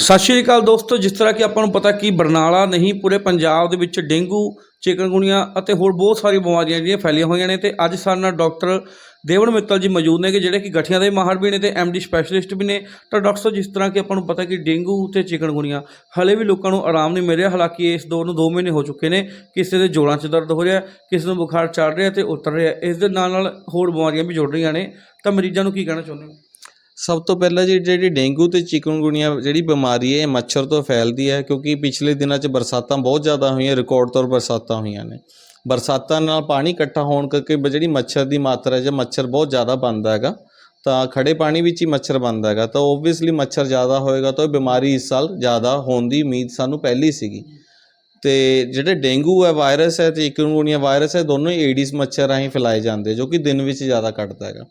ਸਤਿ ਸ਼੍ਰੀ ਅਕਾਲ ਦੋਸਤੋ, ਜਿਸ ਤਰ੍ਹਾਂ ਕਿ ਆਪਾਂ ਨੂੰ ਪਤਾ ਕਿ ਬਰਨਾਲਾ ਨਹੀਂ, ਪੂਰੇ ਪੰਜਾਬ ਦੇ ਵਿੱਚ ਡੇਂਗੂ, ਚਿਕਨਗੁਨੀਆ ਅਤੇ ਹੋਰ ਬਹੁਤ ਸਾਰੀਆਂ ਬਿਮਾਰੀਆਂ ਜਿਹੜੀਆਂ ਫੈਲੀਆਂ ਹੋਈਆਂ ਨੇ ਤੇ ਅੱਜ ਸਾਡੇ ਨਾਲ ਡਾਕਟਰ ਦੇਵਨ ਮਿੱਤਲ ਜੀ ਮੌਜੂਦ ਨੇ ਕਿ ਜਿਹੜੇ ਕਿ ਗਠੀਆਂ ਦੇ ਮਾਹਰ ਵੀ ਨੇ ਤੇ ਐਮਡੀ ਸਪੈਸ਼ਲਿਸਟ ਵੀ ਨੇ। ਤਾਂ ਡਾਕਟਰ ਸਾਹਿਬ, ਜਿਸ ਤਰ੍ਹਾਂ ਕਿ ਆਪਾਂ ਨੂੰ ਪਤਾ ਕਿ ਡੇਂਗੂ ਤੇ ਚਿਕਨਗੁਨੀਆ ਹਲੇ ਵੀ ਲੋਕਾਂ ਨੂੰ ਆਰਾਮ ਨਹੀਂ ਮਿਲ ਰਿਹਾ, ਹਾਲਾਂਕਿ ਇਸ ਦੌਰ ਨੂੰ 2 ਮਹੀਨੇ ਹੋ ਚੁੱਕੇ ਨੇ, ਕਿਸੇ ਦੇ ਜੋੜਾਂ 'ਚ ਦਰਦ ਹੋ ਰਿਹਾ, ਕਿਸੇ ਨੂੰ ਬੁਖਾਰ ਚੜ ਰਿਹਾ ਤੇ ਉਤਰ ਰਿਹਾ, ਇਸ ਦੇ ਨਾਲ ਨਾਲ ਹੋਰ ਬਿਮਾਰੀਆਂ ਵੀ ਜੁੜ ਰਹੀਆਂ ਨੇ। ਤਾਂ ਮਰੀਜ਼ਾਂ ਨੂੰ ਕੀ ਕਹਿਣਾ ਚਾਹੁੰਦੇ ਹੋ? ਸਭ ਤੋਂ ਪਹਿਲਾਂ ਜੀ ਜਿਹੜੀ ਡੇਂਗੂ ਤੇ ਚਿਕਨਗੁਨੀਆ ਜਿਹੜੀ ਬਿਮਾਰੀ ਹੈ, ਇਹ ਮੱਛਰ ਤੋਂ ਫੈਲਦੀ ਹੈ ਕਿਉਂਕਿ ਪਿਛਲੇ ਦਿਨਾਂ 'ਚ ਬਰਸਾਤਾਂ ਬਹੁਤ ਜ਼ਿਆਦਾ ਹੋਈਆਂ, ਰਿਕਾਰਡ ਤੌਰ ਬਰਸਾਤਾਂ ਹੋਈਆਂ ਨੇ। ਬਰਸਾਤਾਂ ਨਾਲ ਪਾਣੀ ਇਕੱਠਾ ਹੋਣ ਕਰਕੇ ਜਿਹੜੀ ਮੱਛਰ ਦੀ ਮਾਤਰਾ ਜਾਂ ਮੱਛਰ ਬਹੁਤ ਜ਼ਿਆਦਾ ਬਣਦਾ ਹੈਗਾ, ਤਾਂ ਖੜੇ ਪਾਣੀ ਵਿੱਚ ਹੀ ਮੱਛਰ ਬਣਦਾ ਹੈਗਾ। ਤਾਂ ਓਬਵੀਅਸਲੀ ਮੱਛਰ ਜ਼ਿਆਦਾ ਹੋਏਗਾ ਤਾਂ ਇਹ ਬਿਮਾਰੀ ਇਸ ਸਾਲ ਜ਼ਿਆਦਾ ਹੋਣ ਦੀ ਉਮੀਦ ਸਾਨੂੰ ਪਹਿਲੀ ਸੀਗੀ। ਤੇ ਜਿਹੜੇ ਡੇਂਗੂ ਹੈ, ਵਾਇਰਸ ਹੈ ਤੇ ਚਿਕਨਗੁਨੀਆ ਵਾਇਰਸ ਹੈ, ਦੋਨੋਂ ਹੀ ਏਡੀਸ ਮੱਛਰ ਰਾਹੀਂ ਫੈਲਾਏ ਜਾਂਦੇ, ਜੋ ਕਿ ਦਿਨ ਵਿੱਚ ਜ਼ਿਆਦਾ ਕੱਟਦਾ ਹੈਗਾ।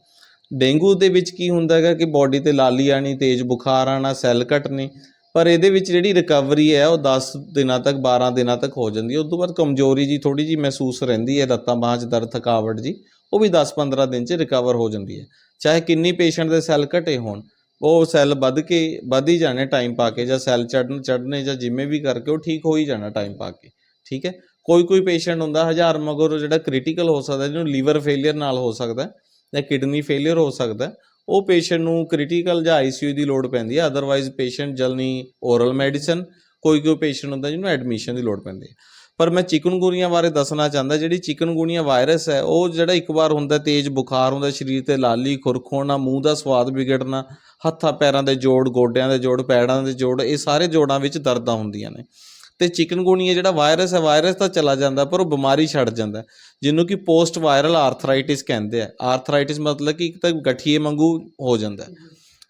ਡੇਂਗੂ ਦੇ ਵਿੱਚ ਕੀ ਹੁੰਦਾ ਹੈਗਾ ਕਿ ਬਾਡੀ ਤੇ ਲਾਲੀ ਆਣੀ ਤੇਜ਼ ਬੁਖਾਰ ਆਣਾ ਸੈੱਲ ਘਟਣੇ ਪਰ ਇਹਦੇ ਵਿੱਚ ਜਿਹੜੀ ਰਿਕਵਰੀ ਹੈ ਉਹ 10 ਦਿਨਾਂ ਤੱਕ 12 ਦਿਨਾਂ ਤੱਕ ਹੋ ਜਾਂਦੀ ਹੈ। ਉਸ ਤੋਂ ਬਾਅਦ ਕਮਜ਼ੋਰੀ ਜੀ ਥੋੜੀ ਜੀ ਮਹਿਸੂਸ ਰਹਿੰਦੀ ਹੈ, ਲੱਤਾਂ ਬਾਹਾਂ 'ਚ ਦਰਦ, ਥਕਾਵਟ ਜੀ, ਉਹ ਵੀ 10-15 ਦਿਨ 'ਚ ਰਿਕਵਰ ਹੋ ਜਾਂਦੀ ਹੈ। ਚਾਹੇ ਕਿੰਨੀ ਪੇਸ਼ੈਂਟ ਦੇ ਸੈੱਲ ਘਟੇ ਹੋਣ, ਉਹ ਸੈੱਲ ਵੱਧ ਕੇ, ਵੱਧ ਹੀ ਜਾਣੇ ਟਾਈਮ ਪਾ ਕੇ ਜਾਂ ਸੈੱਲ ਚੜਨ ਚੜਨੇ ਜਾਂ ਜਿਵੇਂ ਵੀ ਕਰਕੇ ਉਹ ਠੀਕ ਹੋ ਹੀ ਜਾਣਾ ਟਾਈਮ ਪਾ ਕੇ, ਠੀਕ ਹੈ? ਕੋਈ ਕੋਈ ਪੇਸ਼ੈਂਟ ਹੁੰਦਾ, ਹਜ਼ਾਰ ਮਗਰ ਜਿਹੜਾ ਕ੍ਰਿਟੀਕਲ ਹੋ ਸਕਦਾ, ਜਿਹਨੂੰ ਲੀਵਰ ਫੇਲਿਅਰ ਨਾਲ ਹੋ ਸਕਦਾ ਜਾਂ ਕਿਡਨੀ ਫੇਲਿਅਰ ਹੋ ਸਕਦਾ ਉਹ ਪੇਸ਼ੈਂਟ ਨੂੰ ਕ੍ਰਿਟੀਕਲ ਜਾਂ ਆਈਸੀਯੂ ਦੀ ਲੋੜ ਪੈਂਦੀ ਹੈ ਅਦਰਵਾਈਜ਼ ਪੇਸ਼ੈਂਟ ਜਲਨੀ ਓਰਲ ਮੈਡੀਸਨ ਕੋਈ ਕੋਈ ਪੇਸ਼ੈਂਟ ਹੁੰਦਾ ਜਿਹਨੂੰ ਐਡਮਿਸ਼ਨ ਦੀ ਲੋੜ ਪੈਂਦੀ ਹੈ। ਪਰ ਮੈਂ ਚਿਕਨਗੁਨੀਆ ਬਾਰੇ ਦੱਸਣਾ ਚਾਹੁੰਦਾ, ਜਿਹੜੀ ਚਿਕਨਗੁਨੀਆ ਵਾਇਰਸ ਹੈ, ਉਹ ਜਿਹੜਾ ਇੱਕ ਵਾਰ ਹੁੰਦਾ ਤੇਜ਼ ਬੁਖਾਰ ਹੁੰਦਾ, ਸਰੀਰ ਤੇ ਲਾਲੀ ਖੁਰਕ ਹੋਣਾ, ਮੂੰਹ ਦਾ ਸਵਾਦ ਵਿਗੜਨਾ, ਹੱਥਾਂ ਪੈਰਾਂ ਦੇ ਜੋੜ, ਗੋਡਿਆਂ ਦੇ ਜੋੜ, ਪੈੜਾਂ ਦੇ ਜੋੜ, ਇਹ ਸਾਰੇ ਜੋੜਾਂ ਵਿੱਚ ਦਰਦਾਂ ਹੁੰਦੀਆਂ ਨੇ। ਤੇ ਚਿਕਨਗੁਨੀਆ ਜਿਹੜਾ ਵਾਇਰਸ ਹੈ, ਵਾਇਰਸ ਤਾਂ ਚਲਾ ਜਾਂਦਾ, ਪਰ ਉਹ ਬਿਮਾਰੀ ਛੱਡ ਜਾਂਦਾ। ਜਿਹਨੂੰ ਕਿ ਪੋਸਟ ਵਾਇਰਲ ਆਰਥਰਾਈਟਿਸ ਕਹਿੰਦੇ ਆ। ਆਰਥਰਾਈਟਿਸ ਮਤਲਬ ਕਿ ਇੱਕ ਤਾਂ ਗਠੀਏ ਵਾਂਗੂ ਹੋ ਜਾਂਦਾ।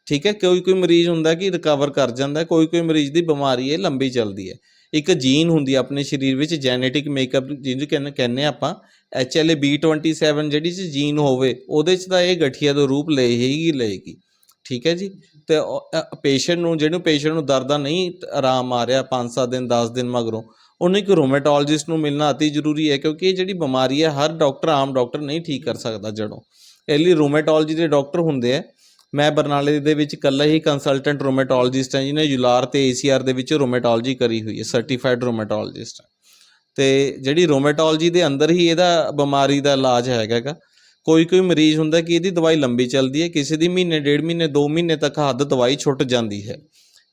ਠੀਕ ਹੈ, ਕੋਈ ਕੋਈ ਮਰੀਜ਼ ਹੁੰਦਾ ਕਿ ਰਿਕਵਰ ਕਰ ਜਾਂਦਾ, ਕੋਈ ਕੋਈ ਮਰੀਜ਼ ਦੀ ਬਿਮਾਰੀ ਇਹ ਲੰਬੀ ਚੱਲਦੀ ਹੈ। ਇੱਕ ਜੀਨ ਹੁੰਦੀ ਹੈ ਆਪਣੇ ਸਰੀਰ ਵਿੱਚ ਜੈਨੇਟਿਕ ਮੇਕਅਪ ਜਿਹਨੂੰ ਕਹਿੰਦੇ ਕਹਿੰਦੇ ਹਾਂ ਆਪਾਂ HLA-B27 ਜਿਹੜੀ ਚ ਜੀਨ ਹੋਵੇ, ਉਹਦੇ ਚ ਤਾਂ ਇਹ ਗਠੀਆ ਦਾ ਰੂਪ ਲੈ ਹੀ ਲਏਗੀ। ਠੀਕ ਹੈ ਜੀ? ਤੇ ਪੇਸ਼ੈਂਟ ਨੂੰ, ਜਿਹਨੂੰ ਪੇਸ਼ੈਂਟ ਨੂੰ ਦਰਦਾਂ ਨਹੀਂ ਆਰਾਮ ਆ ਰਿਹਾ 5-7 ਦਿਨ 10 ਦਿਨ ਮਗਰੋਂ, ਉਹਨੂੰ ਇੱਕ ਰੋਮੈਟੋਲੋਜਿਸਟ ਨੂੰ ਮਿਲਣਾ ਅਤੀ ਜ਼ਰੂਰੀ ਹੈ ਕਿਉਂਕਿ ਇਹ ਜਿਹੜੀ ਬਿਮਾਰੀ ਹੈ, ਹਰ ਡਾਕਟਰ ਆਮ ਡਾਕਟਰ ਨਹੀਂ ਠੀਕ ਕਰ ਸਕਦਾ ਜੜੋਂ। ਇਹ ਲਈ ਰੋਮੈਟੋਲੋਜੀ ਦੇ ਡਾਕਟਰ ਹੁੰਦੇ ਆ ਮੈਂ ਬਰਨਾਲੇ ਦੇ ਵਿੱਚ ਇਕੱਲਾ ਹੀ ਕੰਸਲਟੈਂਟ ਰੋਮੈਟੋਲੋਜਿਸਟ ਹਾਂ ਜਿਹਨੇ ਯੂਲਾਰ ਤੇ ਏਸੀਆਰ ਦੇ ਵਿੱਚ ਰੋਮੈਟੋਲੋਜੀ ਕਰੀ ਹੋਈ ਹੈ ਸਰਟੀਫਾਈਡ ਰੋਮੈਟੋਲੋਜਿਸਟ ਤੇ ਜਿਹੜੀ ਰੋਮੈਟੋਲੋਜੀ ਦੇ ਅੰਦਰ ਹੀ ਇਹਦਾ ਬਿਮਾਰੀ ਦਾ ਇਲਾਜ ਹੈਗਾ ਕੋਈ ਕੋਈ ਮਰੀਜ਼ ਹੁੰਦਾ ਕਿ ਇਹਦੀ ਦਵਾਈ ਲੰਬੀ ਚੱਲਦੀ ਹੈ, ਕਿਸੇ ਦੀ ਮਹੀਨੇ, ਡੇਢ ਮਹੀਨੇ 2 ਮਹੀਨੇ ਤੱਕ ਹੱਦ ਦਵਾਈ ਛੁੱਟ ਜਾਂਦੀ ਹੈ।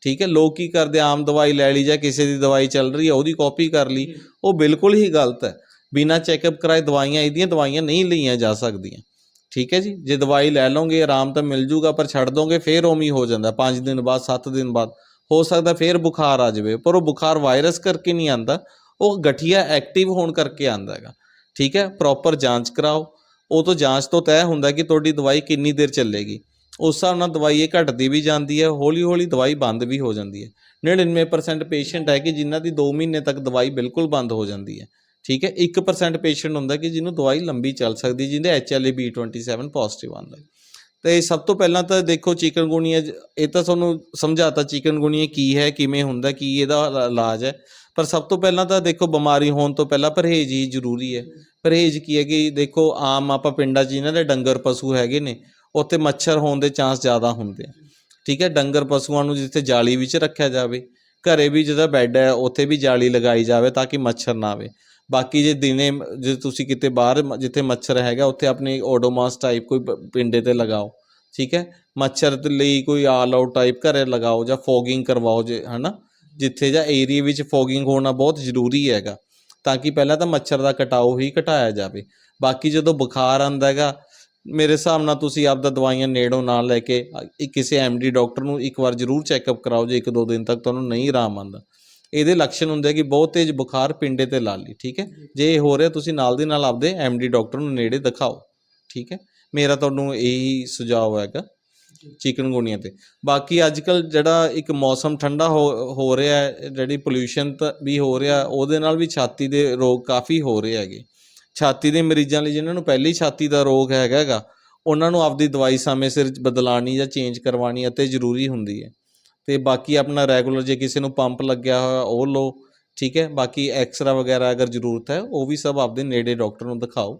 ਠੀਕ ਹੈ, ਲੋਕ ਕੀ ਕਰਦੇ, ਆਮ ਦਵਾਈ ਲੈ ਲਈ ਜਾਂ ਕਿਸੇ ਦੀ ਦਵਾਈ ਚੱਲ ਰਹੀ ਹੈ, ਉਹਦੀ ਕਾਪੀ ਕਰ ਲਈ, ਉਹ ਬਿਲਕੁਲ ਹੀ ਗਲਤ ਹੈ। ਬਿਨਾ ਚੈੱਕਅਪ ਕਰਾਏ ਦਵਾਈਆਂ, ਇਹਦੀਆਂ ਦਵਾਈਆਂ ਨਹੀਂ ਲਈਆਂ ਜਾ ਸਕਦੀਆਂ। ਠੀਕ ਹੈ ਜੀ, ਜੇ ਦਵਾਈ ਲੈ ਲਓਗੇ, ਆਰਾਮ ਤਾਂ ਮਿਲ ਜੂਗਾ, ਪਰ ਛੱਡ ਦੋਗੇ, ਫੇਰ ਉਵੇਂ ਹੋ ਜਾਂਦਾ 5 ਦਿਨ ਬਾਅਦ 7 ਦਿਨ ਬਾਅਦ। ਹੋ ਸਕਦਾ ਫੇਰ ਬੁਖਾਰ ਆ ਜਾਵੇ, ਪਰ ਉਹ ਬੁਖਾਰ ਵਾਇਰਸ ਕਰਕੇ ਨਹੀਂ ਆਂਦਾ, ਉਹ ਗਠੀਆ ਐਕਟਿਵ ਹੋਣ ਕਰਕੇ ਆਂਦਾ ਹੈਗਾ। ਠੀਕ ਹੈ, ਪ੍ਰੋਪਰ ਜਾਂਚ ਕਰਾਓ ਉਹ ਤੋਂ ਜਾਂਚ ਤੋਂ ਤੈਅ ਹੁੰਦਾ ਕਿ ਤੁਹਾਡੀ ਦਵਾਈ ਕਿੰਨੀ ਦੇਰ ਚੱਲੇਗੀ। ਉਸ ਹਿਸਾਬ ਨਾਲ ਦਵਾਈ ਇਹ ਘਟਦੀ ਵੀ ਜਾਂਦੀ ਹੈ ਹੌਲੀ ਹੌਲੀ ਦਵਾਈ ਬੰਦ ਵੀ ਹੋ ਜਾਂਦੀ ਹੈ। 99% ਪੇਸ਼ੈਂਟ ਹੈ ਕਿ ਜਿਨ੍ਹਾਂ ਦੀ 2 ਮਹੀਨੇ ਤੱਕ ਦਵਾਈ ਬਿਲਕੁਲ ਬੰਦ ਹੋ ਜਾਂਦੀ ਹੈ। ਠੀਕ ਹੈ 1% ਪੇਸ਼ੈਂਟ ਹੁੰਦਾ ਕਿ ਜਿਹਨੂੰ ਦਵਾਈ ਲੰਬੀ ਚੱਲ ਸਕਦੀ, ਜਿਹਦੇ HLA-B27 ਪੋਜ਼ਿਟਿਵ ਆਉਂਦਾ ਤੇ ਸਭ ਤੋਂ ਪਹਿਲਾਂ ਤਾਂ ਦੇਖੋ ਚਿਕਨਗੁਨੀਆ ਜ- ਇਹ ਤਾਂ ਤੁਹਾਨੂੰ ਸਮਝਾਤਾ ਚਿਕਨਗੁਨੀਆ ਕੀ ਹੈ, ਕਿਵੇਂ ਹੁੰਦਾ, ਕੀ ਇਹਦਾ ਇਲਾਜ ਹੈ। ਪਰ ਸਭ ਤੋਂ ਪਹਿਲਾਂ ਤਾਂ ਦੇਖੋ ਬਿਮਾਰੀ ਹੋਣ ਤੋਂ ਪਹਿਲਾਂ ਪਰਹੇਜ਼ ਹੀ ਜ਼ਰੂਰੀ ਹੈ। ਪਰਹੇਜ਼ ਕੀ ਹੈ ਕਿ ਦੇਖੋ ਆਮ ਆਪਾਂ ਪਿੰਡਾਂ 'ਚ ਇਹਨਾਂ ਦੇ ਡੰਗਰ ਪਸ਼ੂ ਹੈਗੇ ਨੇ, ਉੱਥੇ ਮੱਛਰ ਹੋਣ ਦੇ ਚਾਂਸ ਜ਼ਿਆਦਾ ਹੁੰਦੇ ਆ। ਠੀਕ ਹੈ, ਡੰਗਰ ਪਸ਼ੂਆਂ ਨੂੰ ਜਿੱਥੇ ਜਾਲੀ ਵਿੱਚ ਰੱਖਿਆ ਜਾਵੇ ਘਰੇ ਵੀ ਜਿਹਦਾ ਬੈੱਡ ਹੈ, ਉੱਥੇ ਵੀ ਜਾਲੀ ਲਗਾਈ ਜਾਵੇ ਤਾਂ ਕਿ ਮੱਛਰ ਨਾ ਆਵੇ। ਬਾਕੀ ਜੇ ਦਿਨੇ ਜੇ ਤੁਸੀਂ ਕਿਤੇ ਬਾਹਰ ਜਿੱਥੇ ਮੱਛਰ ਹੈਗਾ, ਉੱਥੇ ਆਪਣੀ ਓਡੋਮਾਸ ਟਾਈਪ ਕੋਈ ਪਿੰਡੇ ਤੇ ਲਗਾਓ, ਠੀਕ ਹੈ? ਮੱਛਰ ਦੇ ਲਈ ਕੋਈ ਆਲ ਆਊਟ ਟਾਈਪ ਘਰੇ ਲਗਾਓ ਜਾਂ ਫੋਗਿੰਗ ਕਰਵਾਓ ਜੇ, ਹਨਾ? ਜਿੱਥੇ ਜਾਂ ਏਰੀਆ ਵਿੱਚ ਫੋਗਿੰਗ ਹੋਣਾ ਬਹੁਤ ਜ਼ਰੂਰੀ ਹੈਗਾ, ਤਾਂ ਕਿ ਪਹਿਲਾਂ ਤਾਂ ਮੱਛਰ ਦਾ ਕਟਾਓ ਹੀ ਘਟਾਇਆ ਜਾਵੇ। ਬਾਕੀ ਜਦੋਂ ਬੁਖਾਰ ਆਂਦਾ ਹੈਗਾ ਮੇਰੇ ਹਿਸਾਬ ਨਾਲ ਤੁਸੀਂ ਆਪਦਾ ਦਵਾਈਆਂ ਨੇੜੋਂ ਨਾ ਲੈ ਕੇ ਅ, ਇੱਕ ਕਿਸੇ ਐਮਡੀ ਡਾਕਟਰ ਨੂੰ ਇੱਕ ਵਾਰ ਜ਼ਰੂਰ ਚੈੱਕਅਪ ਕਰਾਓ ਜੇ ਇੱਕ ਦੋ ਦਿਨ ਤੱਕ ਤੁਹਾਨੂੰ ਨਹੀਂ ਆਰਾਮ ਆਂਦਾ ਇਹਦੇ ਲੱਛਣ ਹੁੰਦੇ ਕਿ ਬਹੁਤ ਤੇਜ਼ ਬੁਖਾਰ ਪਿੰਡੇ ਤੇ ਲਾਲੀ ਠੀਕ ਹੈ? ਜੇ ਇਹ ਹੋ ਰਿਹਾ ਤੁਸੀਂ ਨਾਲ ਦੀ ਨਾਲ ਆਪਦੇ ਐਮਡੀ ਡਾਕਟਰ ਨੂੰ ਨੇੜੇ ਦਿਖਾਓ ਠੀਕ ਹੈ? ਮੇਰਾ ਤੁਹਾਨੂੰ ਇਹੀ ਸੁਝਾਅ ਹੈਗਾ ਚਿਕਨਗੁਨੀਆ ਤੇ। ਬਾਕੀ ਅੱਜ ਕੱਲ ਜਿਹੜਾ ਇੱਕ ਮੌਸਮ ਠੰਡਾ ਹੋ ਹੋ ਰਿਹਾ ਹੈ ਜਿਹੜੀ ਪੋਲਿਊਸ਼ਨ ਵੀ ਹੋ ਰਿਹਾ ਉਹਦੇ ਨਾਲ ਵੀ ਛਾਤੀ ਦੇ ਰੋਗ ਕਾਫੀ ਹੋ ਰਹੇ ਹੈਗੇ। ਛਾਤੀ ਦੇ ਮਰੀਜ਼ਾਂ ਲਈ ਜਿਨ੍ਹਾਂ ਨੂੰ ਪਹਿਲੀ ਛਾਤੀ ਦਾ ਰੋਗ ਹੈਗਾ ਹੈਗਾ ਉਹਨਾਂ ਨੂੰ ਆਪਦੀ ਦਵਾਈ ਸਮੇਂ ਸਿਰ ਬਦਲਾਣੀ ਜਾਂ ਚੇਂਜ ਕਰਵਾਉਣੀ ਅਤੇ ਜ਼ਰੂਰੀ ਹੁੰਦੀ ਹੈ। ਤੇ ਬਾਕੀ ਆਪਣਾ ਰੈਗੂਲਰ ਜੇ ਕਿਸੇ ਨੂੰ ਪੰਪ ਲੱਗਿਆ ਹੋਇਆ, ਉਹ ਲਓ, ਠੀਕ ਹੈ? ਬਾਕੀ ਐਕਸਰਾ ਵਗੈਰਾ ਅਗਰ ਜ਼ਰੂਰਤ ਹੈ, ਉਹ ਵੀ ਸਭ ਆਪਦੇ ਨੇੜੇ ਡਾਕਟਰ ਨੂੰ ਦਿਖਾਓ।